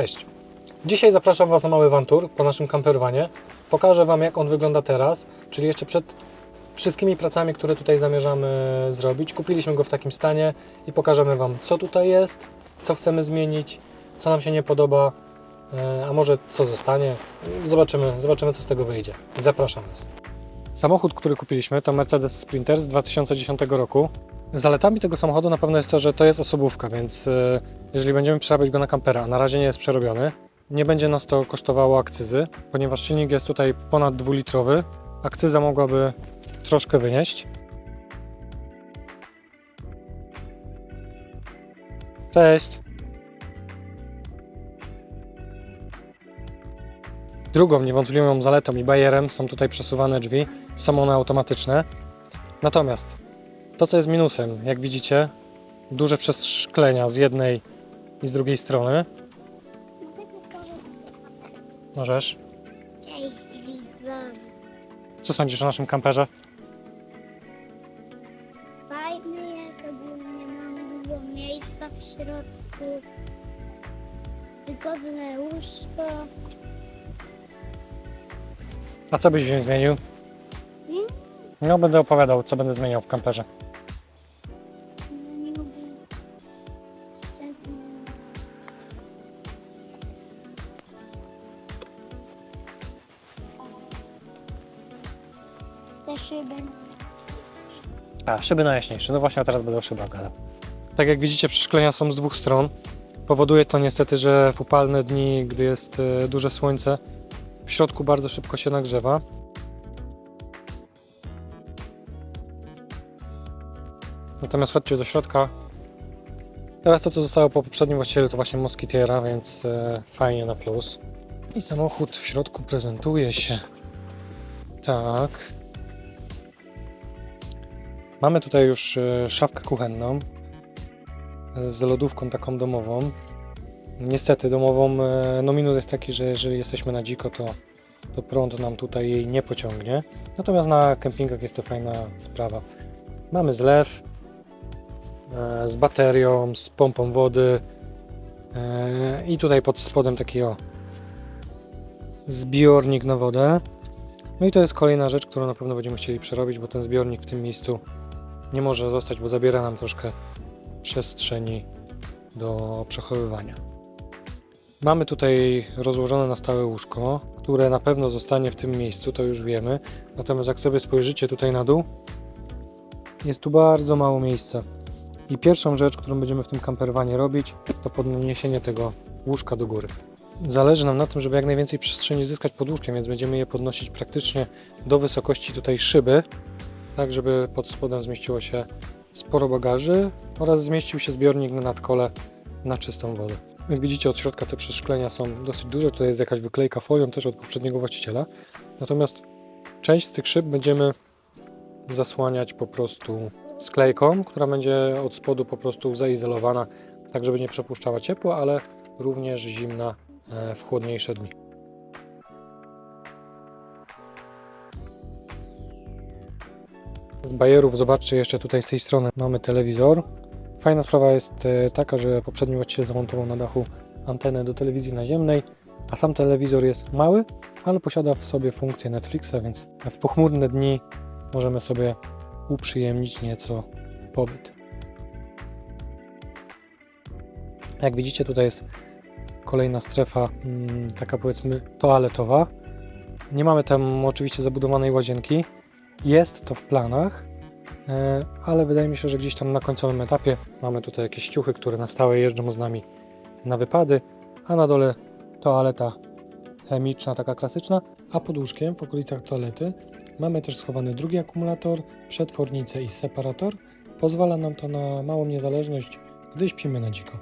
cześć! Dzisiaj zapraszam Was na mały wantur po naszym kamperwanie. Pokażę Wam, jak on wygląda teraz, czyli jeszcze przed wszystkimi pracami, które tutaj zamierzamy zrobić. Kupiliśmy go w takim stanie i pokażemy Wam, co tutaj jest, co chcemy zmienić, co nam się nie podoba, e, a może co zostanie. Zobaczymy, zobaczymy co z tego wyjdzie. Zapraszam Was. Samochód, który kupiliśmy, to Mercedes Sprinter z 2010 roku. Zaletami tego samochodu na pewno jest to, że to jest osobówka, więc e, jeżeli będziemy przerabiać go na kampera, a na razie nie jest przerobiony, nie będzie nas to kosztowało akcyzy, ponieważ silnik jest tutaj ponad dwulitrowy. Akcyza mogłaby troszkę wynieść. Cześć! Drugą niewątpliwą zaletą i bajerem są tutaj przesuwane drzwi. Są one automatyczne. Natomiast to, co jest minusem, jak widzicie, duże przeszklenia z jednej i z drugiej strony. Możesz. Cześć widzowie. Co sądzisz o naszym kamperze? Fajny jest, ogólnie mam dużo miejsca w środku. Wygodne łóżko. A co byś w nim zmienił? Mm, No, będę opowiadał, co będę zmieniał w kamperze. Te szyby. A, szyby najjaśniejsze. No właśnie, a teraz będę o szybach gadał. Tak jak widzicie, przeszklenia są z dwóch stron. Powoduje to niestety, że w upalne dni, gdy jest e, duże słońce, w środku bardzo szybko się nagrzewa. Natomiast chodźcie do środka. Teraz to, co zostało po poprzednim właścicielu, to właśnie Moskitiera, więc e, fajnie na plus. I samochód w środku prezentuje się tak. Mamy tutaj już e, szafkę kuchenną z lodówką taką domową. Niestety domową, e, no minus jest taki, że jeżeli jesteśmy na dziko, to, to prąd nam tutaj jej nie pociągnie. Natomiast na kempingach jest to fajna sprawa. Mamy zlew e, z baterią, z pompą wody i tutaj pod spodem taki o zbiornik na wodę. No i to jest kolejna rzecz, którą na pewno będziemy chcieli przerobić, bo ten zbiornik w tym miejscu nie może zostać, bo zabiera nam troszkę przestrzeni do przechowywania. Mamy tutaj rozłożone na stałe łóżko, które na pewno zostanie w tym miejscu, to już wiemy. Natomiast jak sobie spojrzycie tutaj na dół, jest tu bardzo mało miejsca. I pierwszą rzecz, którą będziemy w tym kamperwanie robić, to podniesienie tego łóżka do góry. Zależy nam na tym, żeby jak najwięcej przestrzeni zyskać pod łóżkiem, więc będziemy je podnosić praktycznie do wysokości tutaj szyby, tak żeby pod spodem zmieściło się sporo bagaży oraz zmieścił się zbiornik na nadkole na czystą wodę. Jak widzicie od środka te przeszklenia są dosyć duże, tutaj jest jakaś wyklejka folią też od poprzedniego właściciela. Natomiast część z tych szyb będziemy zasłaniać po prostu sklejką, która będzie od spodu po prostu zaizolowana, tak żeby nie przepuszczała ciepła, ale również zimna e, w chłodniejsze dni. Z bajerów zobaczcie jeszcze tutaj z tej strony mamy telewizor. Fajna sprawa jest e, taka, że poprzedni właściciel zamontował na dachu antenę do telewizji naziemnej, a sam telewizor jest mały, ale posiada w sobie funkcję Netflixa, więc w pochmurne dni możemy sobie uprzyjemnić nieco pobyt. Jak widzicie, tutaj jest kolejna strefa, mm, taka powiedzmy toaletowa. Nie mamy tam oczywiście zabudowanej łazienki. Jest to w planach, e, ale wydaje mi się, że gdzieś tam na końcowym etapie mamy tutaj jakieś ciuchy, które na stałe jeżdżą z nami na wypady, a na dole toaleta chemiczna, taka klasyczna, a pod łóżkiem w okolicach toalety mamy też schowany drugi akumulator, przetwornicę i separator. Pozwala nam to na małą niezależność, gdy śpimy na dziko.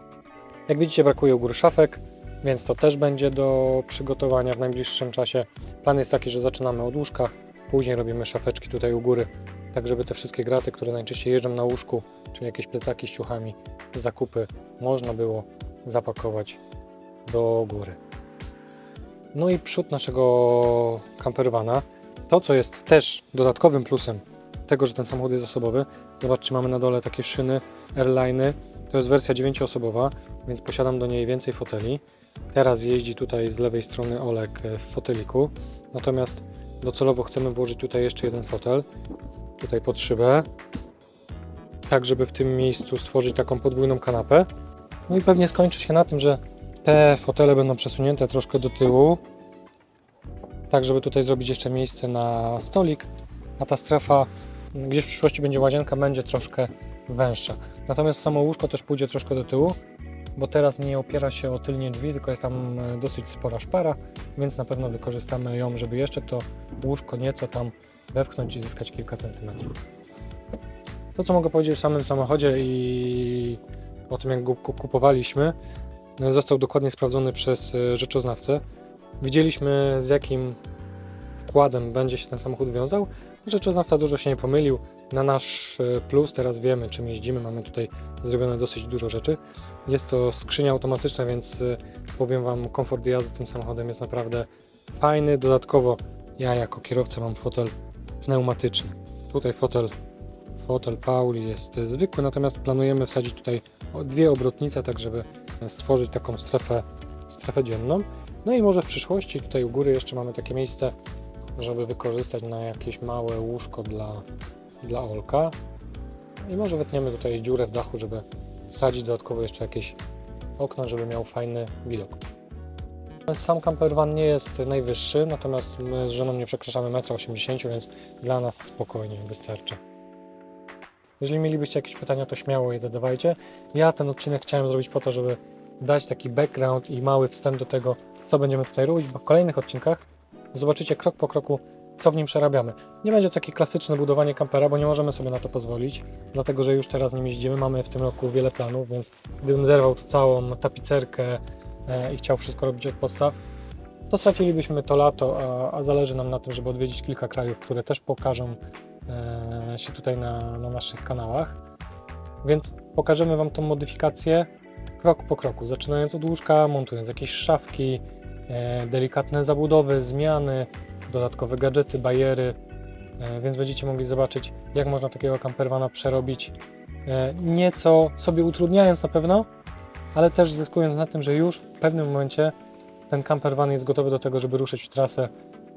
Jak widzicie, brakuje u góry szafek, więc to też będzie do przygotowania w najbliższym czasie. Plan jest taki, że zaczynamy od łóżka, później robimy szafeczki tutaj u góry, tak żeby te wszystkie graty, które najczęściej jeżdżą na łóżku, czyli jakieś plecaki z ciuchami, zakupy, można było zapakować do góry. No i przód naszego campervana. To, co jest też dodatkowym plusem tego, że ten samochód jest osobowy. Zobaczcie, mamy na dole takie szyny, airliny. To jest wersja 9-osobowa, więc posiadam do niej więcej foteli. Teraz jeździ tutaj z lewej strony Olek e, w foteliku, natomiast docelowo chcemy włożyć tutaj jeszcze jeden fotel, tutaj pod szybę, tak żeby w tym miejscu stworzyć taką podwójną kanapę. No i pewnie skończy się na tym, że te fotele będą przesunięte troszkę do tyłu, tak żeby tutaj zrobić jeszcze miejsce na stolik, a ta strefa, gdzie w przyszłości będzie łazienka, będzie troszkę węższa. Natomiast samo łóżko też pójdzie troszkę do tyłu, bo teraz nie opiera się o tylnie drzwi, tylko jest tam e, dosyć spora szpara, więc na pewno wykorzystamy ją, żeby jeszcze to łóżko nieco tam wepchnąć i zyskać kilka centymetrów. To, co mogę powiedzieć o samym samochodzie i o tym, jak go ku- kupowaliśmy, e, został dokładnie sprawdzony przez e, rzeczoznawcę. Widzieliśmy, z jakim wkładem będzie się ten samochód wiązał. Rzeczoznawca dużo się nie pomylił. Na nasz e, plus teraz wiemy, czym jeździmy. Mamy tutaj zrobione dosyć dużo rzeczy. Jest to skrzynia automatyczna, więc e, powiem Wam, komfort jazdy tym samochodem jest naprawdę fajny. Dodatkowo ja jako kierowca mam fotel pneumatyczny. Tutaj fotel, fotel Pauli jest e, zwykły, natomiast planujemy wsadzić tutaj dwie obrotnice, tak żeby stworzyć taką strefę, strefę dzienną. No i może w przyszłości tutaj u góry jeszcze mamy takie miejsce, żeby wykorzystać na jakieś małe łóżko dla, dla Olka. I może wytniemy tutaj dziurę w dachu, żeby wsadzić dodatkowo jeszcze jakieś okno, żeby miał fajny widok. Sam campervan nie jest najwyższy, natomiast my z żoną nie przekraczamy 1,80 m, więc dla nas spokojnie wystarczy. Jeżeli mielibyście jakieś pytania, to śmiało je zadawajcie. Ja ten odcinek chciałem zrobić po to, żeby dać taki background i mały wstęp do tego, co będziemy tutaj robić, bo w kolejnych odcinkach zobaczycie krok po kroku, co w nim przerabiamy. Nie będzie takie klasyczne budowanie kampera, bo nie możemy sobie na to pozwolić, dlatego że już teraz nim jeździmy. Mamy w tym roku wiele planów, więc gdybym zerwał tu całą tapicerkę e, i chciał wszystko robić od podstaw, to stracilibyśmy to lato, a, a zależy nam na tym, żeby odwiedzić kilka krajów, które też pokażą e, się tutaj na, na naszych kanałach. Więc pokażemy Wam tą modyfikację krok po kroku, zaczynając od łóżka, montując jakieś szafki, e, delikatne zabudowy, zmiany, dodatkowe gadżety, bajery, e, więc będziecie mogli zobaczyć, jak można takiego campervana przerobić, e, nieco sobie utrudniając na pewno, ale też zyskując na tym, że już w pewnym momencie ten campervan jest gotowy do tego, żeby ruszyć w trasę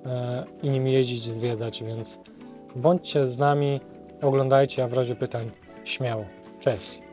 e, i nim jeździć, zwiedzać, więc bądźcie z nami, oglądajcie, a w razie pytań śmiało. Cześć!